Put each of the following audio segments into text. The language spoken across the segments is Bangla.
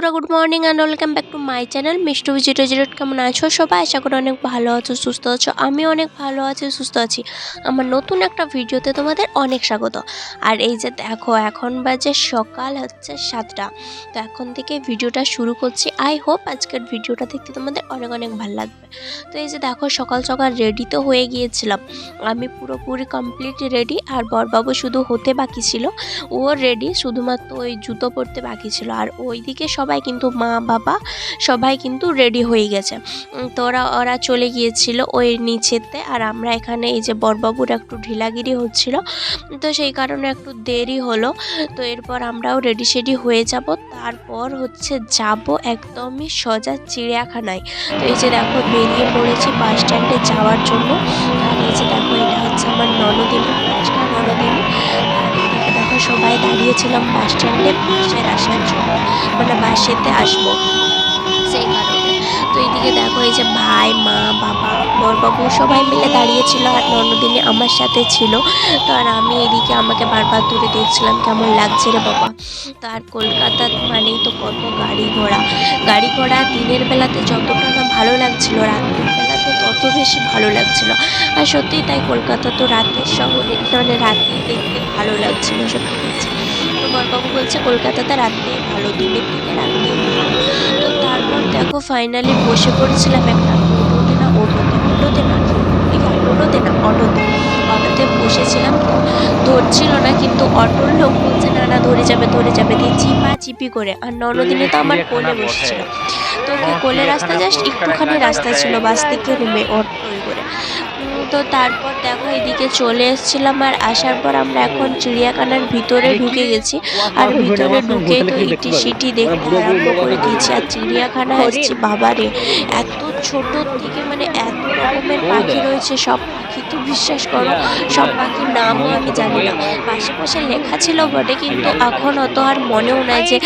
বন্ধুরা good morning and welcome back to my channel Mishtu zero zero কেমন আছো সবাই? আশা করি অনেক ভালো আছো, সুস্থ আছো। আমি অনেক ভালো আছি, সুস্থ আছি। আমার নতুন একটা ভিডিওতে তোমাদের অনেক স্বাগত। আর এই যে দেখো, এখন বাজে সকাল হচ্ছে সাতটা। তো এখন থেকে ভিডিওটা শুরু করছি। আই হোপ আজকের ভিডিওটা দেখতে তোমাদের অনেক অনেক ভালো লাগবে। তো এই যে দেখো, সকাল সকাল রেডি তো হয়ে গিয়েছিলাম। আমি পুরোপুরি কমপ্লিট রেডি আর বরবাবু শুধু হতে বাকি ছিল। ও রেডি শুধুমাত্র ওই জুতো পরতে বাকি ছিল। আর ওইদিকে সবাই কিন্তু মা, বাবা সবাই কিন্তু রেডি হয়ে গেছে। তো ওরা ওরা চলে গিয়েছিল ওই নিচেতে আর আমরা এখানে এই যে বরবাবুর একটু ঢিলাগিরি হচ্ছিল। তো সেই কারণে একটু দেরি হলো। তো এরপর আমরাও রেডি সেডি হয়ে যাব। তারপর হচ্ছে যাব একদমই সোজা চিড়িয়াখানায়। তো এই যে দেখো বেরিয়ে পড়েছি বাস স্ট্যান্ডে যাওয়ার জন্য। আর এই যে দেখো এটা হচ্ছে আমার ননদিনী। ফুচকা দাঁড়িয়েছিলাম বাস স্ট্যান্ডে বাসের আসার জন্য। মানে বাসেতে আসব। সেই কারণে। তো এইদিকে দেখো এই যে ভাই, মা, বাবা, বরবাবু সবাই মিলে দাঁড়িয়েছিল। আর ননদিনী আমার সাথে ছিল। তো আর আমি এদিকে আমাকে বারবার দূরে দেখছিলাম, কেমন লাগছে রে বাবা। তো আর কলকাতা মানেই তো কত গাড়ি ঘোড়া। গাড়ি ঘোড়া দিনের বেলাতে যতটা না ভালো লাগছিল, রাতের বেলাতে তত বেশি ভালো লাগছিল। আর সত্যিই তাই কলকাতা তো রাতের শহরে মানে রাতে দেখতে ভালো লাগছিল, সত্যি বরবাবু বলছে কলকাতাতে রাতে ভালো দিনের দিকে ভালো। তো তারপর দেখো ফাইনালি বসে পড়েছিলাম একটা টোটোতে না অটোতে অটোতে না টোটোতে না অটোতে অটোতে বসেছিলাম। তো ধরছিল না কিন্তু অটোর লোক বলছে না না ধরে যাবে ধরে যাবে। দিয়ে চিপা চিপি করে আর ননদিনে তো আমার কোলে বসেছিল। তো ওকে কোলে রাস্তা জাস্ট একটুখানি রাস্তা ছিল বাস থেকে নেমে অটোয় করে। তো তারপর দেখো এদিকে চলে এসেছিলাম আর আসার পর আমরা এখন চিড়িয়াখানার ভিতরে ঢুকে গেছি। আর ভিতরে ঢুকে তো একটি সিটি দেখতে আরম্ভ করে দিয়েছি। আর চিড়িয়াখানায় এসেছি বাবারে এত ছোট থেকে মানে এত রকমের পাখি রয়েছে সব পাখি তো বিশ্বাস করো সব পাখির নামও আমি জানি না। পাশে পাশে লেখা ছিল বটে কিন্তু এখন অত আর মনেও নাই যে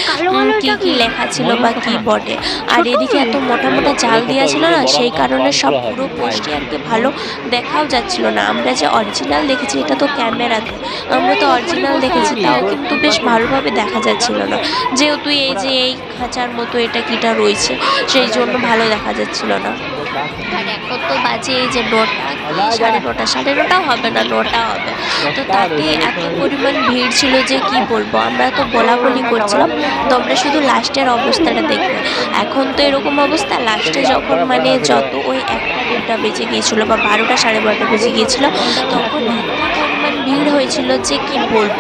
কি কি লেখা ছিল বা কি বটে। আর এদিকে এত মোটা মোটা জাল দেওয়া ছিল না সেই কারণে সব পুরো পোস্টে আর কি ভালো দেখাও যাচ্ছিল না। আমরা যে অরিজিনাল দেখেছি এটা তো ক্যামেরাতে। আমরা তো অরিজিনাল দেখেছি তাও কিন্তু বেশ ভালোভাবে দেখা যাচ্ছিল না। যেহেতু এই যে এই খাঁচার মতো এটা কিটা রয়েছে সেই জন্য ভালো দেখা যাচ্ছিল না। আর এখন তো বাজে এই যে নটা সাড়ে নটা সাড়ে নটাও হবে না নটা হবে। তো তাতে এত পরিমাণ ভিড় ছিল যে কি বলব? আমরা তো বলা বলি করছিলাম তোমরা শুধু লাস্টের অবস্থাটা দেখবে। এখন তো এরকম অবস্থা লাস্টে যখন মানে যত ওই একটা দেড়টা বেজে গিয়েছিল বা বারোটা সাড়ে বারোটা বেজে গিয়েছিল, তখন ভিড় হয়েছিল যে কি বলব?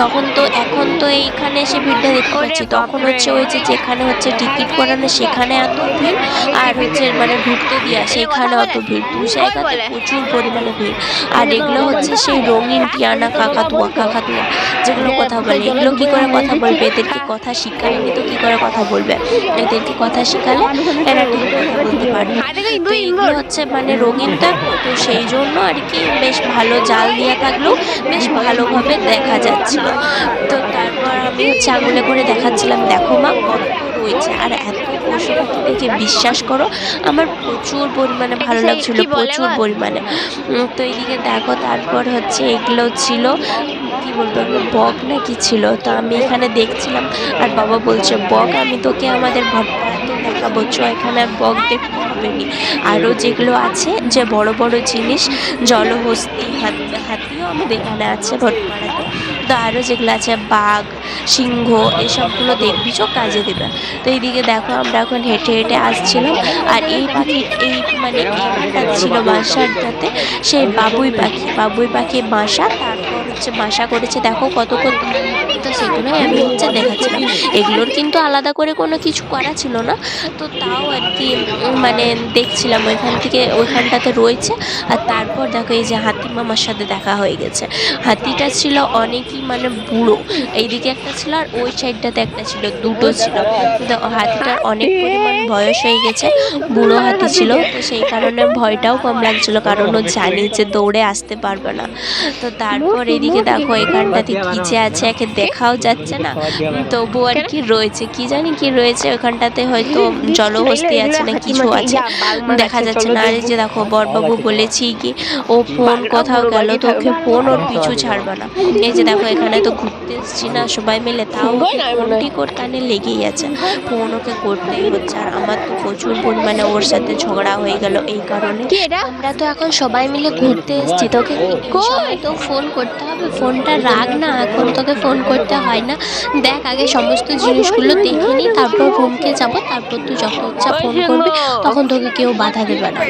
তখন তো এখন তো এইখানে এসে ভিড়টা দেখতে পাচ্ছি। তখন হচ্ছে ওই যে যেখানে হচ্ছে টিকিট করানো সেখানে এত ভিড়। আর হচ্ছে মানে ঢুকতে দেওয়া সেখানে অত ভিড়। দু জায়গাতে প্রচুর পরিমাণে ভিড়। আর এগুলো হচ্ছে সেই রঙিন টিয়ানা কাকাতুয়া কাকাতুয়া। যেগুলো কথা বলে। এগুলো কি করে কথা বলবে? এদেরকে কথা শিখায়নি তো কি করে কথা বলবে? এদেরকে কথা শিখালে এরা ঠিক কথা বলতে পারবে? তো এগুলো হচ্ছে মানে রঙিনটা তো সেই জন্য আর কি বেশ ভালো জাল দেওয়া থাকলেও বেশ ভালোভাবে দেখা যাচ্ছিল। তো তারপর আমি হচ্ছে আঙুলে করে দেখাচ্ছিলাম দেখো মা রয়েছে। আর এত পশু পাখি দেখে বিশ্বাস করো আমার প্রচুর পরিমাণে ভালো লাগছিল প্রচুর পরিমাণে। তো এইদিকে দেখো তারপর হচ্ছে এগুলো ছিল কি বলব এগুলো বক না কি ছিল? তো আমি এখানে দেখছিলাম আর বাবা বলছে বক আমি তোকে আমাদের ভট্টাতে দেখাবো। চ এখানে আর বক দেখতে হবে নি। আরও যেগুলো আছে যে বড় বড় জিনিস জলহস্তি হাতিও আমাদের এখানে আছে ভট্টপাড়াতে তো আরও যেগুলো আছে, বাঘ, সিংহ, এসবগুলো দেখবি চো কাজে দেবে। তো এইদিকে দেখো আমরা এখন হেঁটে হেঁটে আসছিলাম আর এই পাখি, এই মানে এইখানটা ছিল বাসাটাতে, সেই বাবুই পাখি বাবুই পাখি বাসা, তারপর হচ্ছে বাসা করেছে, দেখো কত কত তো সেগুলোই আমি হচ্ছে দেখাচ্ছিলাম। এগুলোর কিন্তু আলাদা করে কোনো কিছু করা ছিল না, তো তাও আর কি মানে দেখছিলাম ওইখান থেকে, ওইখানটাতে রয়েছে। আর তারপর দেখো এই যে হাতি মামার সাথে দেখা হয়ে গেছে। হাতিটা ছিল অনেকই মানে বুড়ো। এইদিকে একটা ছিল আর ওই সাইডটাতে একটা ছিল, দুটো ছিল। তো হাতিটার অনেক পরিমাণ বয়স হয়ে গেছে, বুড়ো হাতি ছিল। তো সেই কারণে ভয়টাও কম লাগছিল, কারণ ও জানি যে দৌড়ে আসতে পারবে না। তো তারপর এদিকে দেখো, এখানটাতে কি যে আছে, একে দেখাও যাচ্ছে না। তবু আর কি রয়েছে, কি জানি কি রয়েছে, ওখানটাতে হয়তো জলহস্তি আছে না কিছু আছে। দেখা যাচ্ছে না। আর যে দেখো, বরবাবু বলেছি কি, ও ফোন কোথাও গেল, তো ওকে ফোন ওর পিছু ছাড়বে না। এই যে দেখো এখানে তো ঘুরতে এসছি না সবাই মিলে। তাও ওকে ফোনটি কোর কানে লেগেই আছে। ফোন ওকে করতেই হচ্ছে। আর আমার তো প্রচুর পরিমাণে ওর সাথে ঝগড়া হয়ে গেল এই কারণে। আমরা তো এখন সবাই মিলে ঘুরতে এসেছি। তোকে সময় তো ফোন করতে হবে। ফোনটা রাখ না এখন তোকে ফোন করতে হয় না। দেখ আগে সমস্ত জিনিসগুলো দেখে নিই তারপর রুমকে যাব তারপর তুই যখন ইচ্ছা ফোন করবি তখন তোকে কেউ বাধা দেবে না।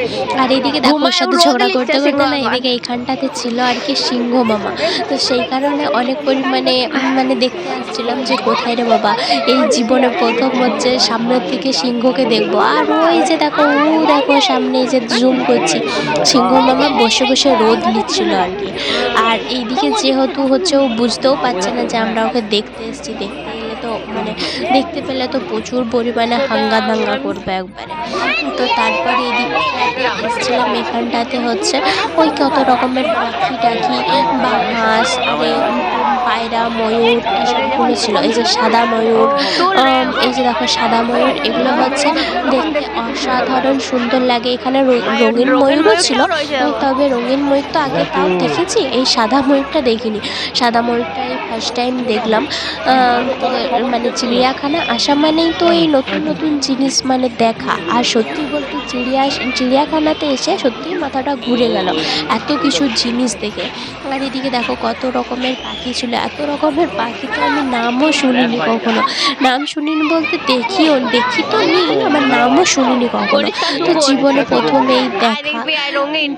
আর এদিকে দেখো ওর সাথে ঝগড়া করতে করতে না এদিকে এইখানটাতে ছিল আর কি সিংহ মামা। তো সেই কারণে অনেক পরিমাণে মানে দেখতে আসছিলাম যে কোথায় রে বাবা? এই জীবনে প্রথম হচ্ছে সামনের থেকে সিংহকে দেখব। আর ওই যে দেখো ও দেখো সামনে এই যে জুম করছি, সিংহ মামা বসে বসে রোদ নিচ্ছিল আর কি। আর এইদিকে যেহেতু হচ্ছে ও বুঝতেও পারছে না যে আমরা ওকে দেখতে এসেছি, দেখতে মানে দেখতে পেলে তো প্রচুর পরিমাণে হাঙ্গা দাঙ্গা করবে একবারে। তো তারপরে এদিকটাতে এসেছিলাম এখানটাতে হচ্ছে ওই কত রকমের পাখি টাখি বা হাঁস আরে পায়রা ময়ূর এসব ছিল এই যে সাদা ময়ূর দেখো সাদা ময়ূর, এগুলো হচ্ছে দেখতে অসাধারণ সুন্দর লাগে। এখানে রঙিন ময়ূরও ছিল তবে রঙিন ময়ূর তো আগে তাও দেখেছি, এই সাদা ময়ূরটা দেখিনি। সাদা ময়ূরটা এই ফার্স্ট টাইম দেখলাম। মানে চিড়িয়াখানা, আসা মানেই তো এই নতুন নতুন জিনিস মানে দেখা। আর সত্যি বলতে চিড়িয়া, চিড়িয়াখানাতে এসে সত্যিই মাথাটা ঘুরে গেল, এত কিছু জিনিস দেখে। আর এদিকে দেখো কত রকমের পাখি ছিল, এত রকমের পাখি তো আমি নামও শুনিনি কখনো। নাম শুনিনি বলতে দেখিও দেখি তো নি, আমার নামও শুনিনি কখনো। তো জীবনে প্রথমেই দেখা,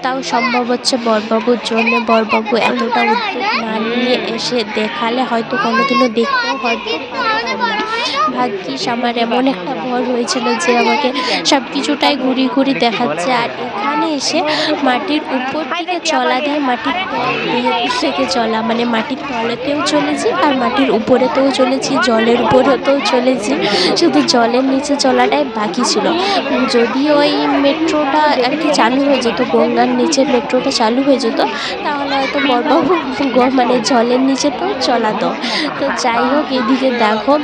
তাও সম্ভব হচ্ছে বরবাবুর জন্য বরবাবু এতটা উদ্যোগ না নিয়ে এসে দেখালে হয়তো কোনোদিনও দেখতেও হয়তো পারতাম না। ভাগ্যিস আমার এমন একটা বর হয়েছিল যে আমাকে সব কিছুটাই ঘুরি ঘুরি দেখাচ্ছে। আর এখানে এসে মাটির উপর থেকে চলা দিয়ে, মাটির থেকে চলা। মানে মাটির তলেতেও চলেছি আর মাটির উপরেতেও চলেছি, জলের উপরেতেও চলেছি। শুধু জলের নিচে চলাটাই বাকি ছিল। যদি ওই মেট্রোটা আর কি চালু হয়ে যেত, গঙ্গার নিচে মেট্রোটা চালু হয়ে যেত, তাহলে হয়তো বড়বাবু মানে জলের নিচে তো চলাতো। তো যাই হোক, এদিকে দেখো।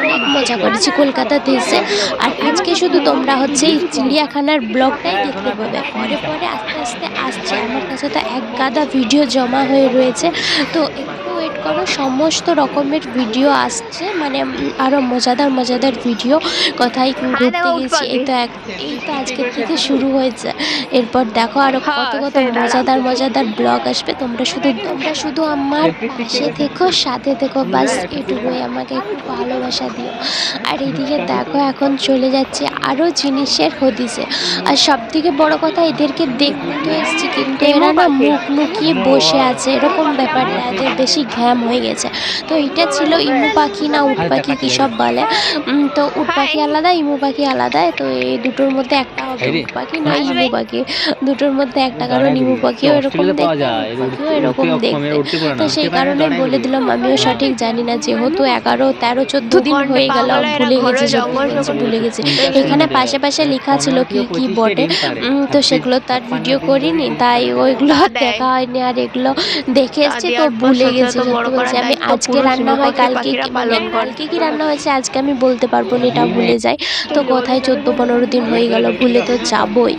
অনেক মজা করেছি, কলকাতাতে এসে। আর আজকে শুধু তোমরা হচ্ছে এই চিড়িয়াখানার ব্লগটাই দেখতে পাবে। পরে পরে আস্তে আস্তে আসছে। আমার কাছে তো এক গাদা ভিডিও জমা হয়ে রয়েছে। তো করো সমস্ত রকমের ভিডিও আসছে মানে আরও মজাদার মজাদার ভিডিও কোথায় ঘুরতে গেছি। এই তো এক এই তো আজকের থেকে শুরু হয়েছে। এরপর দেখো আরও কত কত মজাদার মজাদার ব্লগ আসবে। তোমরা শুধু তোমরা শুধু আমার পাশে থেকো সাথে থেকো বাস এটুকুই আমাকে একটু ভালোবাসা দিও। আর এদিকে দেখো এখন চলে যাচ্ছে আরও জিনিসের হদিসে। আর সব থেকে বড় কথা এদেরকে দেখতে এসছি কিন্তু এরা না মুখ লুকিয়ে বসে আছে এরকম ব্যাপারটা এদের বেশি ঘ্যাম হয়ে গেছে। তো এটা ছিল ইমু পাখি না উট পাখি কী সব বলে। তো উট পাখি আলাদা ইমু পাখি আলাদা। তো এই দুটোর মধ্যে একটা হবে উট পাখি না ইমু পাখি। দুটোর মধ্যে একটা কারণ ইমু পাখিও এরকম দেখতে। পাখিও এরকম দেখতে। তো সেই কারণে বলে দিলাম আমিও সঠিক জানি না যেহেতু এগারো তেরো চোদ্দ দিন হয়ে গেল ভুলে গেছি ভুলে গেছি। এখানে পাশে পাশে লেখা ছিল কি কি বটে তো সেগুলো তার ভিডিও করিনি তাই ওইগুলো দেখা। হয়নি আর এগুলো দেখে এসছি তো ভুলে গেছি সত্যি বলছি আমি আজকে রান্না হয় কালকে কি মানে কালকে কি রান্না হয়েছে আজকে আমি বলতে পারব না এটা ভুলে যাই। তো কোথায় চোদ্দ পনেরো দিন হয়ে গেল ভুলে তো যাবই।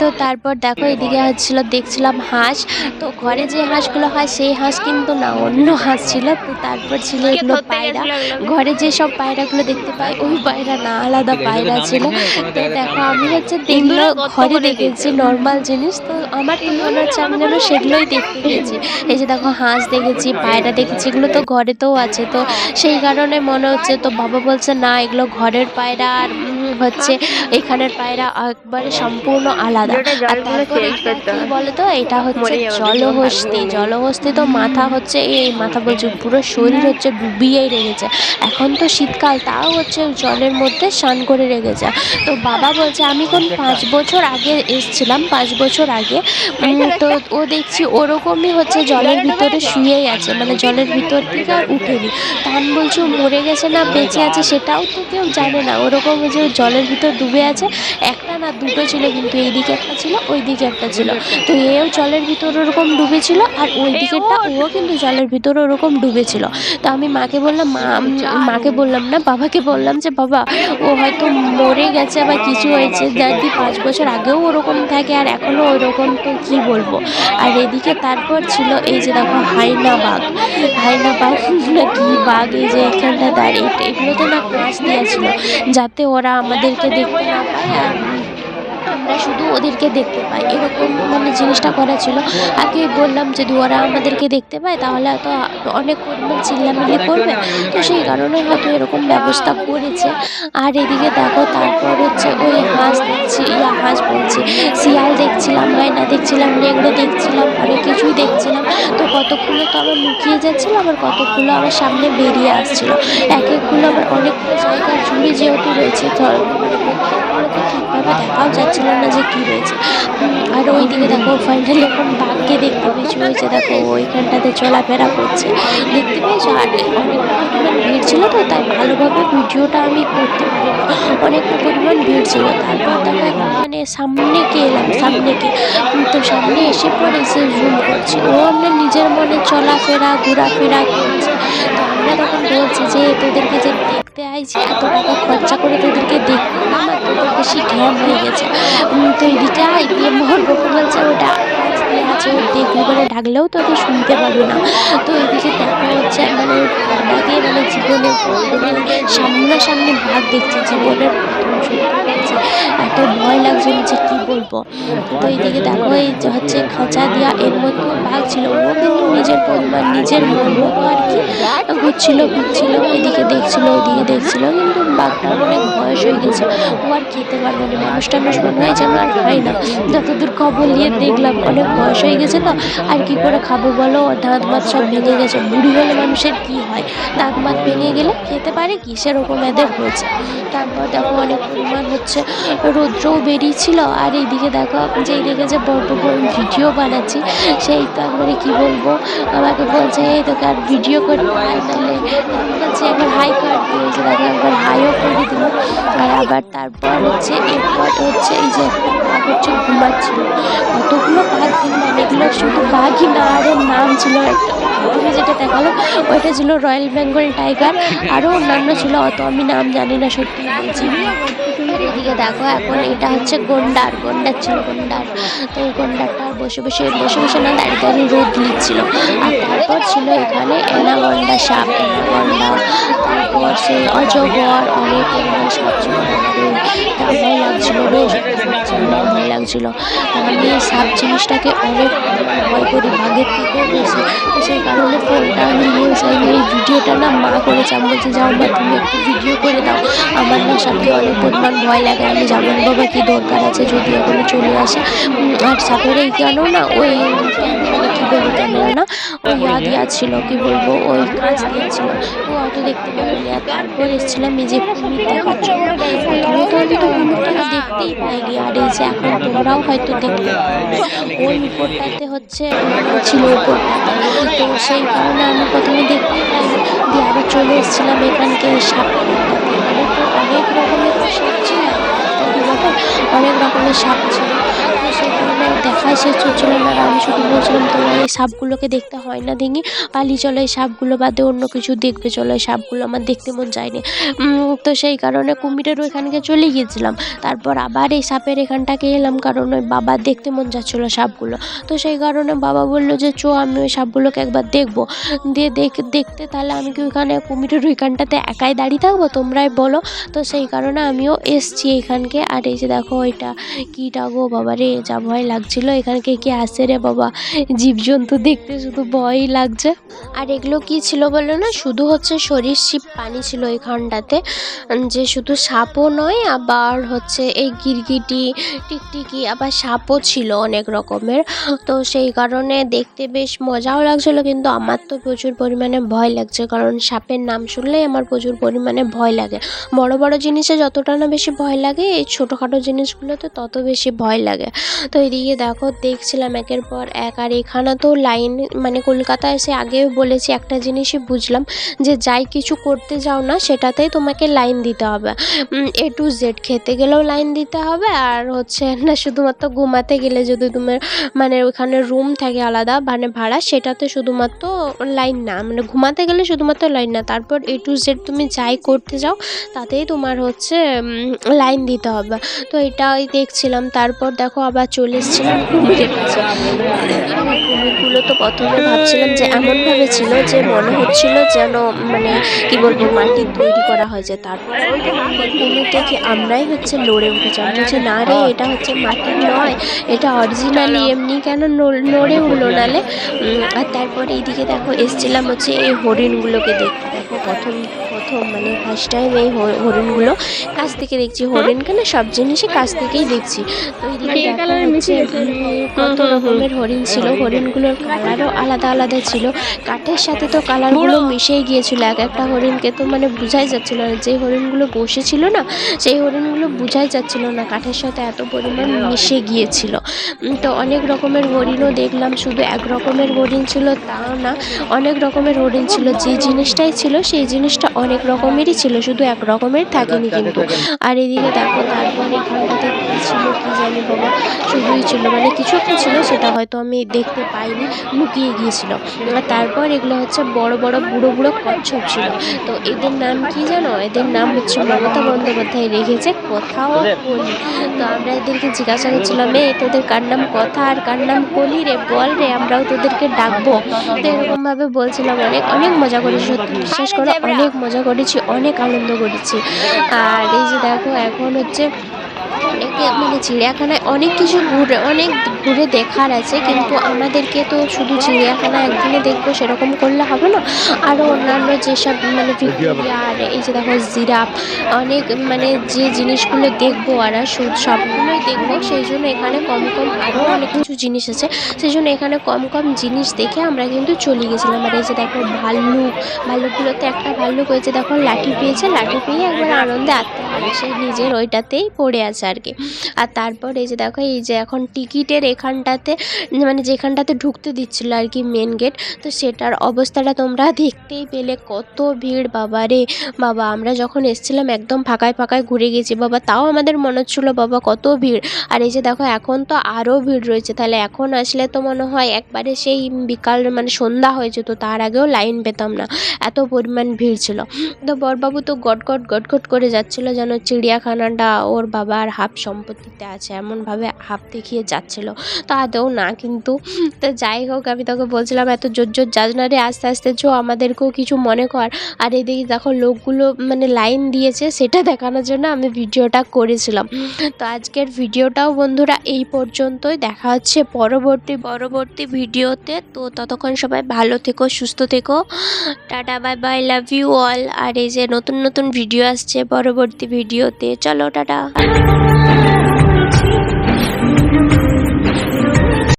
তো তারপর দেখো এদিকে হচ্ছিল দেখছিলাম হাঁস। তো ঘরে যে হাঁসগুলো হয় সেই হাঁস কিন্তু না অন্য হাঁস ছিল। তো তারপর ছিল এগুলো পায়রা। ঘরে যে সব পায়রাগুলো দেখতে পাই ওই পায়রা না আলাদা পায়রা ছিল। তো দেখো আমি হচ্ছে দেখল ঘরে দেখেছি নর্মাল জিনিস। তো আমার তো মনে হচ্ছে আমি যেন সেগুলোই দেখতে গেছি। এই যে দেখো হাঁস দেখেছি পায়রা দেখেছি, এগুলো তো ঘরেতেও আছে। তো সেই কারণে মনে হচ্ছে, তো বাবা বলছে, না, এগুলো ঘরের পায়রা আর হচ্ছে এখানের পায়রা একবারে সম্পূর্ণ আলাদা। আর তারপরে এটা কি বলতো? এটা হচ্ছে জলহস্তি। জলহস্তি তো মাথা হচ্ছে এই মাথা বলছে পুরো শরীর হচ্ছে ডুবিয়েই রেখেছে। এখন তো শীতকাল তাও হচ্ছে জলের মধ্যে স্নান করে রেখেছে। তো বাবা বলছে আমি কোন পাঁচ বছর আগে এসছিলাম পাঁচ বছর আগে। তো ও দেখছি ওরকমই হচ্ছে জলের ভিতরে শুয়েই আছে মানে জলের ভিতর থেকে আর উঠেনি। তা আমি বলছি ও মরে গেছে না বেঁচে আছে সেটাও তো কেউ জানে না। ওরকম যে ও জলের ভিতর ডুবে আছে। একটা না দুটো ছিল কিন্তু এইদিকে একটা ছিল ওই দিকে একটা ছিল। তো এও জলের ভিতর ওরকম ডুবেছিল আর ওই দিকেরটা ও কিন্তু জলের ভিতর ওরকম ডুবেছিল। তো আমি মাকে বললাম মা উম, মাকে বললাম না বাবাকে বললাম যে বাবা ও হয়তো মরে গেছে বা কিছু হয়েছে যদি পাঁচ বছর আগেও ওরকম থাকে আর এখনও ওরকম তো কী বলব? আর এদিকে তারপর ছিল এই যে দেখো হাইনা বাঘ হাইনা বাঘ না কি বাঘ এই যে এখানটা দাঁড়িয়ে এগুলোতে না কাঁচ দিয়েছিল যাতে ওরা আমাদেরকে দেখতে না পায় আর আমরা শুধু ওদেরকে দেখতে পাই। এরকম মানে জিনিসটা করা ছিল। আগে বললাম যদি ওরা আমাদেরকে দেখতে পায় তাহলে হয়তো অনেক পরিমাণ চিল্লামিল্লি করবে। তো সেই কারণে হয়তো এরকম ব্যবস্থা করেছে। আর এদিকে দেখো তারপর হচ্ছে ওই হাঁস দেখছি ইয়া হাঁস বলছি শিয়াল দেখছিলাম হায়না দেখছিলাম নেংড়ে দেখছিলাম অনেক কিছুই দেখছিলাম। তো কতগুলো তো আবার লুকিয়ে যাচ্ছিল আবার কতগুলো আবার সামনে বেরিয়ে আসছিল। এক একগুলো আবার অনেকগুলো জায়গা জুড়ে যেহেতু রয়েছে ধর মানে ঠিকভাবে দেখাও যাচ্ছিল না যে কী রয়েছে। আর ওইদিকে দেখো ফাইনালি এখন বাঘকে দেখতে পেয়েছি। ওই যে দেখো, ওইখানটাতে চলাফেরা করছে। দেখতে পেয়েছ? আর অনেক পরিমাণ ভিড় ছিল তো, তাই ভালোভাবে ভিডিওটা আমি করতে পারিনি। অনেকটা পরিমাণ ভিড় ছিল। তারপর দেখো মানে সামনে কে এলাম? সামনে কে? তো সামনে এসে পরে সে জুম করছে। ও আমরা নিজের মনে চলাফেরা, ঘোরাফেরা করছে। তো আমরা তখন বলছি যে তোদেরকে যে দেখতে আইছি এত টাকা খরচা করে তোদেরকে দেখতে না আর তোদের বেশি জ্ঞান হয়ে গেছে। তো এদিকে আই দিয়ে মোহন বলছে ওটা। দিয়ে আছে দেখবি বলে ডাকলেও তোকে শুনতে পারবে না। তো এদিকে দেখা হচ্ছে মানে বাঘে মানে জীবনে মানে সামনাসামনি বাঘ দেখছে, জীবনের এত ভয় লাগছে যে কী বলব? তো এইদিকে দেখো, এই হচ্ছে খাঁচা দিয়া এর মধ্যেও বাঘ ছিল। ও কিন্তু নিজের পরিবার, নিজের মন মতো আর কি ঘুরছিল ঘুরছিল, এদিকে দেখছিল ওইদিকে দেখছিল। কিন্তু বাঘটা অনেক বয়স হয়ে গেছে। ও আর খেতে পারবে না। মানুষ টানুষ মনে হয় যেন আর খায় না। যতদূর খবর নিয়ে দেখলাম, অনেক বয়স হয়ে গেছে তো, আর কি করে খাব বলো? দাঁত মাত সব ভেঙে গেছে। বুড়ি হলে মানুষের কি হয়? দাঁত মাত ভেঙে গেলে খেতে পারে কি? সেরকম এদের হয়েছে। তারপর দেখো অনেক পরিমাণ হচ্ছে রৌদ্রও বেরিয়েছিল। আর এইদিকে দেখো যেই দেখে যে বড় বড় ভিডিও বানাচ্ছি, সেই তো একবারে কী বলব? আমাকে বলছে, এই তোকে আর ভিডিও করতে হয় তাহলে বলছি, একবার হাই কর দিয়েছে দেখো, একবার হাইও করে দিল আর আবার তারপর হচ্ছে, এরপর হচ্ছে এই যে হচ্ছে, ঘুমাচ্ছিল। কতগুলো দেখলাম এগুলো শুধু বাঘই না আরও নাম ছিল একটা যেটা দেখাল, ওইটা ছিল রয়্যাল বেঙ্গল টাইগার আরও অন্যান্য ছিল, অত আমি নাম জানি না সত্যি বলছি। এদিকে দেখো, এখন এটা হচ্ছে গন্ডার গন্ডার ছিল গন্ডার। তো ওই গন্ডারটা বসে বসে বসে বসে না দাঁড়িয়ে দাঁড়িয়ে রোদ নিচ্ছিল। আর তারপর ছিল এখানে অ্যানাগন্ডা সাপ অ্যানাগন্ডা তারপর সেই অজগর, অনেক সাপ ছিল ভয় লাগছিল বেশ লাগছিল। আমি সাপ জিনিসটাকে অনেক ভয় করি বাঘের থেকেও বেশি তো সেই কারণে ফোনটা আমি নিয়ে যাইনি। এই ভিডিওটা না মা করেছে। আমি বলছি, যাও মা, তুমি একটু ভিডিও করে দাও। আমার না সাপকে অনেক পরিমাণ ভয় লাগে, আমি যাবেন বাবা কি দরকার আছে যদি এখনও চলে আসে। আর সাপের এই কেন না ওই কী বলব ক্যামেরা না, ওই ইয়া দেওয়া ছিল কি বলব, ওই কাঁচ দিয়েছিল। ও অত দেখতে পারিনি আর তারপর এসেছিলাম এই যে দেখার জন্য প্রথমে তো আমি দেখতেই পাইনি, আর এই যে এখন তোমরাও হয়তো দেখতে ওই উপরটাতে হচ্ছে ছিল উপরটাতে তো সেই কারণে আমি প্রথমে দেখতেই পাইনি। দিয়ে আবার চলে এসেছিলাম এখানকে তো অনেক রকমের সাপ ছিল। অনেক রকমের সাপ ছিল শেষ হচ্ছিল না, আমি শুধু বলছিলাম তোমরা এই সাপগুলোকে দেখতে হয় না দেখি পালিয়ে চলো এই সাপগুলো বাদে অন্য কিছু দেখবে, চলো এই সাপগুলো আমার দেখতে মন যায়নি তো সেই কারণে কুমিরের ওইখানকে চলে গিয়েছিলাম। তারপর আবার এই সাপের এখানটাকে এলাম, কারণ ওই বাবার দেখতে মন যাচ্ছিল সাপগুলো। তো সেই কারণে বাবা বলল যে, চো, আমি ওই সাপগুলোকে একবার দেখব। দিয়ে দেখ, দেখতে তাহলে আমি কি ওইখানে কুমিরের ওইখানটাতে একাই দাঁড়িয়ে থাকব? তোমরাই বলো। তো সেই কারণে আমিও এসছি এখানকে। আর এই যে দেখো, ওইটা কীটা গো বাবা রে যা ভয় লাগছিল এখানকে কি আসে রে বাবা? জীবজন্তু দেখতে শুধু ভয়ই লাগছে। আর এগুলো কি ছিল বলো না? শুধু হচ্ছে সরীসৃপ পানি ছিল এখানটাতে যে শুধু সাপও নয়, আবার হচ্ছে এই গিরগিটি, টিকটিকি, আবার সাপও ছিল অনেক রকমের। তো সেই কারণে দেখতে বেশ মজাও লাগছিল, কিন্তু আমার তো প্রচুর পরিমাণে ভয় লাগছে, কারণ সাপের নাম শুনলেই আমার প্রচুর পরিমাণে ভয় লাগে। বড় বড় জিনিসে যতটা না বেশি ভয় লাগে, এই ছোটোখাটো জিনিসগুলোতে তত বেশি ভয় লাগে। তো এদিকে দেখো দেখো দেখছিলাম একের পর এক। আর এখানে তো লাইন মানে কলকাতায় এসে আগেও বলেছি একটা জিনিসই বুঝলাম যে যাই কিছু করতে যাও না, সেটাতেই তোমাকে লাইন দিতে হবে। এ টু জেড খেতে গেলেও লাইন দিতে হবে, আর হচ্ছে না শুধুমাত্র ঘুমাতে গেলে যদি তোমার মানে ওখানে রুম থাকে আলাদা মানে ভাড়া, সেটাতে শুধুমাত্র লাইন না মানে ঘুমাতে গেলে শুধুমাত্র লাইন না, তারপর এ টু জেড তুমি যাই করতে যাও, তাতেই তোমার হচ্ছে লাইন দিতে হবে। তো এটাই দেখছিলাম, তারপর দেখো আবার চলে এসেছিলাম। কুমিরের কাছে কুমিরগুলো তো প্রথমে ভাবছিলাম যে এমনভাবে ছিল যে মনে হচ্ছিল যেন মানে কি বলব মাটির তৈরি করা হয়েছে তারপর। কুমির দেখে আমরাই হচ্ছে লড়ে উঠেছি। আমি বলছি না রে এটা হচ্ছে মাটির নয় এটা অরিজিনালি এমনি কেন নড়- উঠল নালে আর তারপর এইদিকে দেখো এসছিলাম হচ্ছে এই হরিণগুলোকে দেখতে। দেখো প্রথম প্রথম মানে ফার্স্ট টাইম এই হরিণগুলো কাছ থেকে দেখছি হরিণ কেন সব জিনিসই কাছ থেকেই দেখছি। তো উম, কত রকমের হরিণ ছিল। হরিণগুলোর কালারও আলাদা আলাদা ছিল। কাঠের সাথে তো কালারগুলো মিশেই গিয়েছিল। এক একটা হরিণকে তো মানে বোঝাই যাচ্ছিল না। যে হরিণগুলো বসেছিল না সেই হরিণগুলো বোঝাই যাচ্ছিল না। কাঠের সাথে এত পরিমাণ মিশে গিয়েছিল। তো অনেক রকমের হরিণও দেখলাম। শুধু এক রকমের হরিণ ছিল তাও না অনেক রকমের হরিণ ছিল। যে জিনিসটাই ছিল সেই জিনিসটা অনেক রকমেরই ছিল শুধু এক রকমের থাকেনি কিন্তু। আর এদিকে দেখো তারপর এখানটাতে ছিল কি জানি বাবা শুধুই ছিল মানে কিছু একটা ছিল সেটা হয়তো আমি দেখতে পাইনি লুকিয়ে গিয়েছিল। আর তারপর এগুলো হচ্ছে বড় বড় বুড়ো বুড়ো কচ্ছপ ছিল। তো এদের নাম কি জানো? এদের নাম হচ্ছে মমতা বন্দ্যোপাধ্যায় রেখেছে কথাও কলি তো আমরা এদেরকে জিজ্ঞাসা করছিলাম এ তোদের কার নাম কথা আর কার নাম কলি রে? বল রে আমরাও তোদেরকে ডাকবো। তো এরকমভাবে বলছিলাম অনেক অনেক মজা করেছি সত্যি বিশ্বাস করো অনেক মজা করেছি অনেক আনন্দ করেছি আর এই যে দেখো, এখন হচ্ছে অনেকে মানে চিড়িয়াখানায় অনেক কিছু ঘুরে অনেক ঘুরে দেখার আছে কিন্তু আমাদেরকে তো শুধু চিড়িয়াখানা একদিনে দেখব সেরকম করলে হবে না। আরও অন্যান্য যেসব মানে ভিক্টোরিয়া আর এই যে দেখো জিরাফ অনেক মানে যে জিনিসগুলো দেখব আর সবগুলোই দেখব সেই জন্য এখানে কম কম আরও অনেক কিছু জিনিস আছে। সেই জন্য এখানে কম কম জিনিস দেখে আমরা কিন্তু চলে গেছিলাম। আর এই যে দেখো ভাল্লুক ভাল্লুকগুলোতে একটা ভাল্লুক হয়েছে দেখো লাঠি পেয়েছে লাঠি পেয়ে একবার আনন্দে আত্মা সে নিজের ওইটাতেই পড়ে আছে আর কি। আর তারপর এই যে দেখো এই যে এখন টিকিটের এখানটাতে মানে যেখানটাতে ঢুকতে দিচ্ছিল আর কি মেন গেট তো সেটার অবস্থাটা তোমরা দেখতেই পেলে। কত ভিড়, বাবা রে। বাবা, আমরা যখন এসছিলাম একদম ফাঁকায় ফাঁকায় ঘুরে গেছি। বাবা, তাও আমাদের মনে হচ্ছিল, বাবা, কত ভিড়। আর এই যে দেখো, এখন তো আরও ভিড় রয়েছে। তাহলে এখন আসলে তো মনে হয় একবারে সেই বিকাল মানে সন্ধ্যা হয়ে যেত, তার আগেও লাইন পেতাম না। এত পরিমাণ ভিড় ছিল। তো বরবাবু তো গটগট গটগট করে যাচ্ছিল যেন চিড়িয়াখানাটা ওর বাবার হাফ সম্পত্তিতে আছে, এমনভাবে হাফ দেখিয়ে যাচ্ছিল। তো আদৌ না, কিন্তু তো যাই হোক, আমি তোকে বলছিলাম এত জোর জোর যাস না রে আস্তে আস্তে চো আমাদেরকেও কিছু মনে কর। আর এদিকে দেখো, লোকগুলো মানে লাইন দিয়েছে, সেটা দেখানোর জন্য আমি ভিডিওটা করেছিলাম। তো আজকের ভিডিওটাও বন্ধুরা এই পর্যন্তই, দেখা হচ্ছে পরবর্তী পরবর্তী ভিডিওতে। তো ততক্ষণ সবাই ভালো থেকো, সুস্থ থেকো। Tata, bye bye love you all আর এই যে নতুন নতুন ভিডিও আসছে পরবর্তী ভিডিওতে, চলো, টাটা।